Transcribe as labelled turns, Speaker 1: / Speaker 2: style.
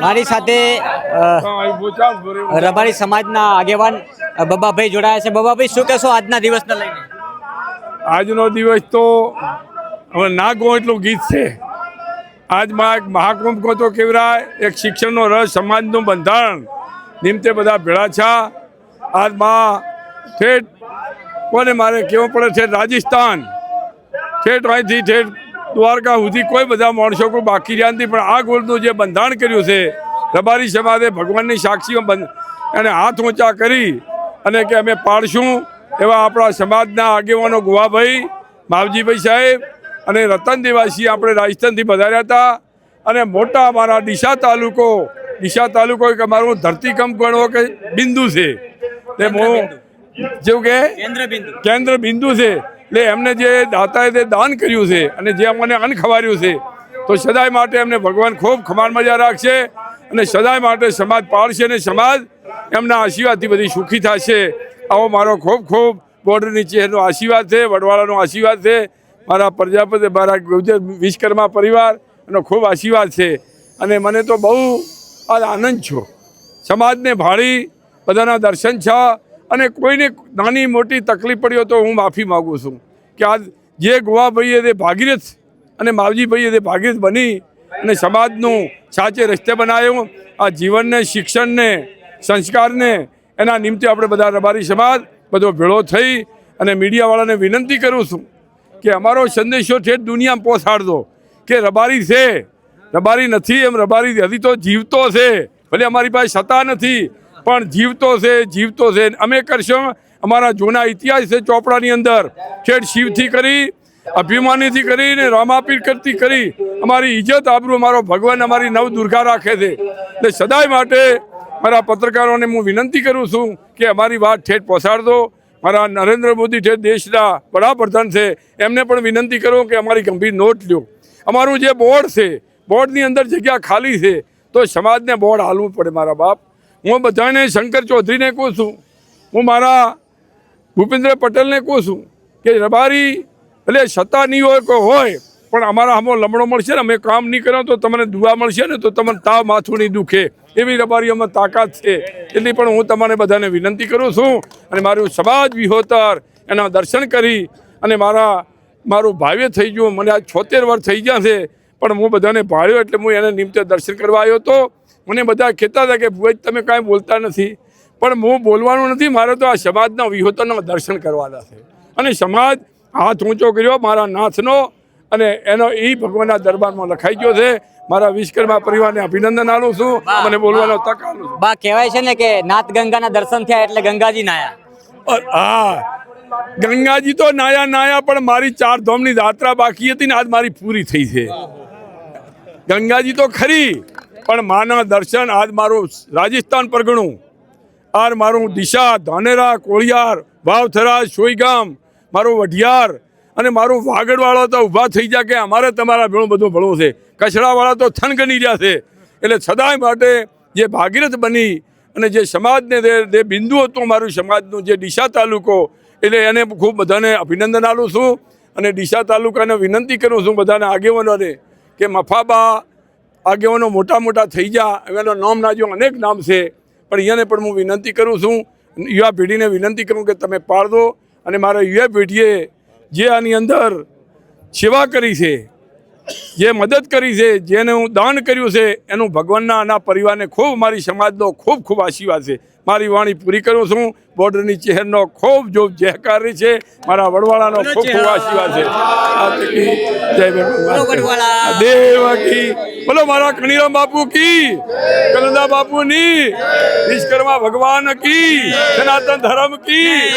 Speaker 1: મારી સાથે રબારી સમાજના આગેવાન બબાભાઈ જોડાયા છે. બબાભાઈ શું કહેશો આજના દિવસને લઈને?
Speaker 2: આજનો દિવસ તો હવે ના કહું એટલું ગીત છે. આજમાં એક મહાકુંભ કહો તો કેવરાય, એક શિક્ષણનો રસ, સમાજનું બંધારણ નિમિત્તે બધા ભેળા છે. આજમાં ઠેઠ, કોને મારે કેવું પડે? છે રાજસ્થાન, ઠેઠ અહીંથી ઠેઠ દ્વારકા સુધી કોઈ બધા માણસો કોઈ બાકી રહ્યા નથી. પણ આ ગોળનું જે બંધાણ કર્યું છે રબારી સમાજે ભગવાનની સાક્ષીઓ બંધ એને હાથ ઊંચા કરી અને કે અમે પાડશું એવા આપણા સમાજના આગેવાનો ગુવાભાઈ માવજીભાઈ સાહેબ અને રતન દેવાસી આપણે રાજસ્થાનથી પધાર્યા હતા. અને મોટા અમારા ડીસા તાલુકો ડીસા તાલુકો એક અમારું ધરતીકંપ ગણવો કે બિંદુ છે. તે જેવું કે
Speaker 1: કેન્દ્ર બિંદુ
Speaker 2: કેન્દ્ર બિંદુ છે. એટલે એમને જે દાતાએ તે દાન કર્યું છે અને જે અમને અન્ન ખવાર્યું છે, તો સદાય માટે એમને ભગવાન ખૂબ ખમાન મજા રાખશે અને સદાય માટે સમાજ પાળશે અને સમાજ એમના આશીર્વાદથી બધી સુખી થશે. આવો મારો ખૂબ ખૂબ બોર્ડરની ચહેરનો આશીર્વાદ છે, વડવાળાનો આશીર્વાદ છે, મારા પ્રજાપતિ મારા ગુજરાત વિશ્વકર્મા પરિવાર એનો ખૂબ આશીર્વાદ છે. અને મને તો બહુ આનંદ છો. સમાજને ભાળી, બધાના દર્શન છે અને કોઈને નાની મોટી તકલીફ પડી હોય તો હું માફી માગું છું કે આ જે ગોવાભાઈએ તે ભાગીરથ અને માવજીભાઈએ તે ભાગીરથ બની અને સમાજનું સાચે રસ્તે બનાવ્યો, આ જીવનને, શિક્ષણને, સંસ્કારને, એના નિમિત્તે આપણે બધા રબારી સમાજ બધો ભેળો થઈ અને મીડિયાવાળાને વિનંતી કરું છું કે અમારો સંદેશો ઠેઠ દુનિયામાં પહોંચાડજો કે રબારી છે, રબારી નથી એમ રબારી હજી તો જીવતો છે, ભલે અમારી પાસે સત્તા નથી પણ જીવતો છે જીવતો છે. અમે કરશું અમારા જૂના ઇતિહાસ છે ચોપડાની અંદર. છેડ શિવથી કરી, અભિમાનીથી કરીને રામાપીર કરતી કરી. અમારી ઇજ્જત આબરૂ અમારો ભગવાન અમારી નવ દુર્ગા રાખે છે. એટલે સદાય માટે મારા પત્રકારોને હું વિનંતી કરું છું કે અમારી વાત ઠેઠ પહોંચાડજો. મારા નરેન્દ્ર મોદી ઠેઠ દેશના વડાપ્રધાન છે, એમને પણ વિનંતી કરું કે અમારી ગંભીર નોટ લ્યો. અમારું જે બોર્ડ છે, બોર્ડની અંદર જગ્યા ખાલી છે, તો સમાજને બોર્ડ હાલવું પડે મારા બાપ. હું બધાને શંકર ચૌધરીને કહું છું, હું મારા ભૂપેન્દ્ર પટેલને કહું છું કે રબારી એટલે સત્તા નહીં હોય કોઈ હોય, પણ અમારા આમાં લમણો મળશે ને, અમે કામ નહીં કરો તો તમને દુવા મળશે ને, તો તમને તાવ માથું નહીં દુખે. એવી રબારી અમે તાકાત છે. એટલી પણ હું તમને બધાને વિનંતી કરું છું અને મારું સમાજ વિહોતર એના દર્શન કરી અને મારા, મારું ભાવ્ય થઈ ગયું. મને આજ છોતેર વર્ષ થઈ ગયા છે, પણ હું બધાને ભાળ્યો એટલે હું એને નિમિત્તે દર્શન કરવા આવ્યો હતો. મને બધા કહેતા હતા કે ભુવજ તમે કાંઈ બોલતા નથી. પણ હું બોલવાનું નથી મારે તો આ સમાજના વિહોતરના દર્શન કરવાના છે. અને સમાજ હાથ ઊંચો કર્યો મારા નાથનો અને એનો એ ભગવાનના દરબારમાં લખાઈ ગયો છે. મારા વિશ્વકર્મા પરિવારને અભિનંદન આલું છું. મને બોલવાનો તક આલું છું.
Speaker 1: બા કહેવાય છે ને કે નાથ ગંગાના દર્શન થયા એટલે ગંગાજી નાયા.
Speaker 2: હા. ગંગાજી તો નાયા નાયા પણ મારી ચાર ધામની યાત્રા બાકી હતી ને આજ મારી પૂરી થઈ છે. ગંગાજી તો ખરી. પણ માના દર્શન આજ મારું રાજસ્થાન પરગણું આર મારું ડીસા ધાનેરા, કોળિયાર વાવથરા સોઈગામ મારું વઢિયાર અને મારું વાગડવાળા તો ઊભા થઈ જાય કે અમારે તમારા ભેણું બધું ભળવું છે. કચરાવાળા તો થનગની રહ્યા છે. એટલે સદાય માટે જે ભાગીરથ બની અને જે સમાજને જે બિંદુ હતું મારું સમાજનું, જે ડીસા તાલુકો, એટલે એને ખૂબ બધાને અભિનંદન આપું છું અને ડીસા તાલુકાને વિનંતી કરું છું બધાને આગેવાનોને કે મફાબા આગેવાનો મોટા મોટા થઈ જા એના નામ ના જો અનેક નામ છે. પણ અહીંયાને પણ હું વિનંતી કરું છું યુવા પેઢીને વિનંતી કરું કે તમે પાડો અને મારા યુવા પેઢીએ જે આની અંદર સેવા કરી છે જે મદદ કરી છે જેને હું દાન કર્યું છે એનું ભગવાનના આના પરિવારને ખૂબ મારી સમાજનો ખૂબ ખૂબ આશીર્વાદ છે. મારી વાણી પૂરી કરું છું. બોર્ડરની ચહેરનો ખૂબ જો જયકારી છે. મારા વડવાળાનો ખૂબ ખૂબ આશીર્વાદ છે.
Speaker 1: બોલો
Speaker 2: મારા કનીરામ બાપુ કી? કનંદા બાપુની? વિશ્વકર્મા ભગવાન કી? સનાતન ધર્મ કી?